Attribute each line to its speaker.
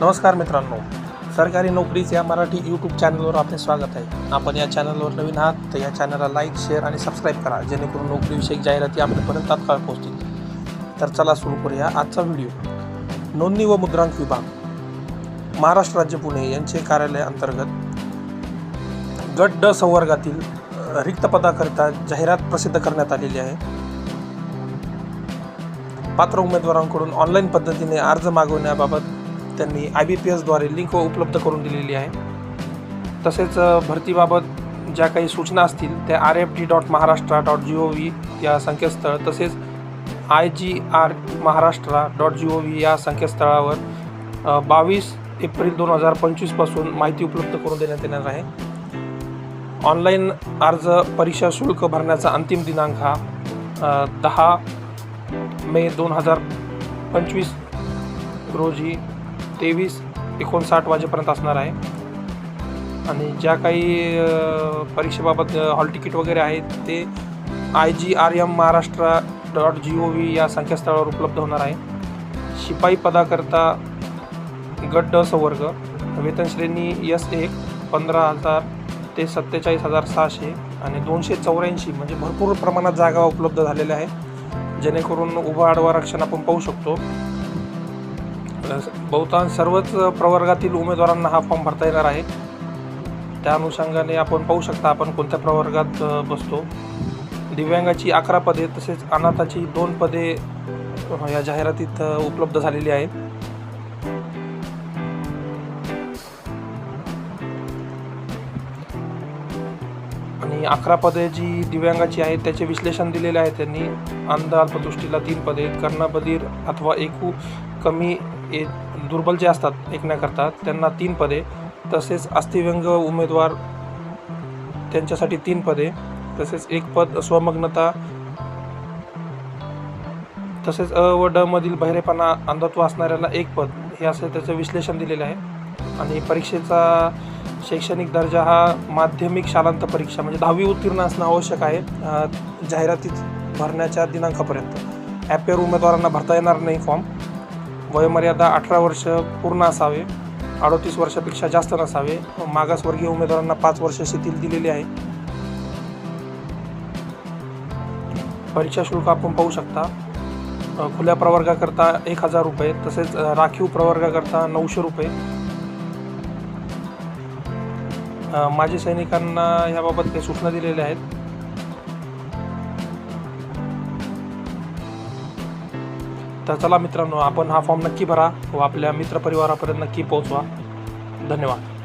Speaker 1: नमस्कार मित्रांनो सरकारी नोकरीच या मराठी यूट्यूब चॅनलवर आपले स्वागत आहे. आपण या चॅनलवर नवीन आहात तर या चॅनलला लाईक शेअर आणि सबस्क्राईब करा जेणेकरून नोकरीविषयक जाहिराती आपल्यापर्यंत तात्काळ पोहोचतील. तर चला सुरू करूया आजचा व्हिडिओ नोंदणी व मुद्रांक विभाग. महाराष्ट्र राज्य पुणे यांचे कार्यालय अंतर्गत गट ड संवर्गातील रिक्त पदाकरिता जाहिरात प्रसिद्ध करण्यात आलेली आहे. पात्र उमेदवारांकडून ऑनलाईन पद्धतीने अर्ज मागवण्याबाबत त्यांनी आय बी पी एसद्वारे लिंक उपलब्ध करून दिलेली आहे. तसेच भरतीबाबत ज्या काही सूचना असतील त्या R F D dot Maharashtra dot G O V या संकेतस्थळ तसेच I G R Maharashtra dot G O V या संकेतस्थळावर बावीस एप्रिल दोन हजार पंचवीसपासून माहिती उपलब्ध करून देण्यात येणार आहे. ऑनलाईन अर्ज परीक्षा शुल्क भरण्याचा अंतिम दिनांक हा दहा मे दोन हजार पंचवीस रोजी तेवीस एकोणसाठ वाजेपर्यंत असणार आहे. आणि ज्या काही परीक्षेबाबत हॉल तिकीट वगैरे आहेत ते I G R M Maharashtra dot G O V या संकेतस्थळावर उपलब्ध होणार आहे. शिपाई पदाकरता गट ड संवर्ग वेतन श्रेणी एस एक पंधरा हजार ते सत्तेचाळीस हजार सहाशे आणि दोनशे चौऱ्याऐंशी म्हणजे भरपूर प्रमाणात जागा उपलब्ध झालेल्या आहे जेणेकरून उभा आडवा आरक्षण आपण पाहू शकतो. बहुतांश सर्वच प्रवर्गातील उमेदवारांना हा फॉर्म भरता येणार आहे. त्या अनुषंगाने आपण पाहू शकता आपण कोणत्या प्रवर्गात बसतो. दिव्यांगाची अकरा पदे तसेच अनाथाची दोन पदे या जाहिरातीत उपलब्ध झालेली आहेत. आणि अकरा पदे जी दिव्यांगाची आहेत त्याचे विश्लेषण दिलेले आहे त्यांनी. अंध अल्पदृष्टीला तीन पदे कर्णबधीर अथवा एकू कमी ए दुर्बल जे असतात ऐकण्याकरता त्यांना तीन पदे तसेच अस्थिव्यंग उमेदवार त्यांच्यासाठी तीन पदे तसेच एक पद स्वमग्नता तसेच अ व ड मधील बहिरेपणा अंधत्व असणाऱ्याला एक पद हे असं त्याचं विश्लेषण दिलेलं आहे. आणि परीक्षेचा शैक्षणिक दर्जा हा माध्यमिक शालांत परीक्षा म्हणजे दहावी उत्तीर्ण असणं आवश्यक आहे जाहिरातीत भरण्याच्या दिनांकापर्यंत. ॲपवर उमेदवारांना भरता येणार नाही फॉर्म वयोमर्यादा अठरा वर्ष पूर्ण असावे अडोतीस वर्षापेक्षा जास्त नसावे. मागासवर्गीय उमेदवारांना पाच वर्ष शिथिल दिलेली आहे. परीक्षा शुल्क आपण पाहू शकता. खुल्या प्रवर्गाकरता एक हजार रुपये तसेच राखीव प्रवर्गाकरता नऊशे रुपये. माजी सैनिकांना याबाबत काही सूचना दिलेल्या आहेत. तर चला मित्रांनो आपण हा फॉर्म नक्की भरा व आपल्या मित्रपरिवारापर्यंत नक्की पोहोचवा. धन्यवाद.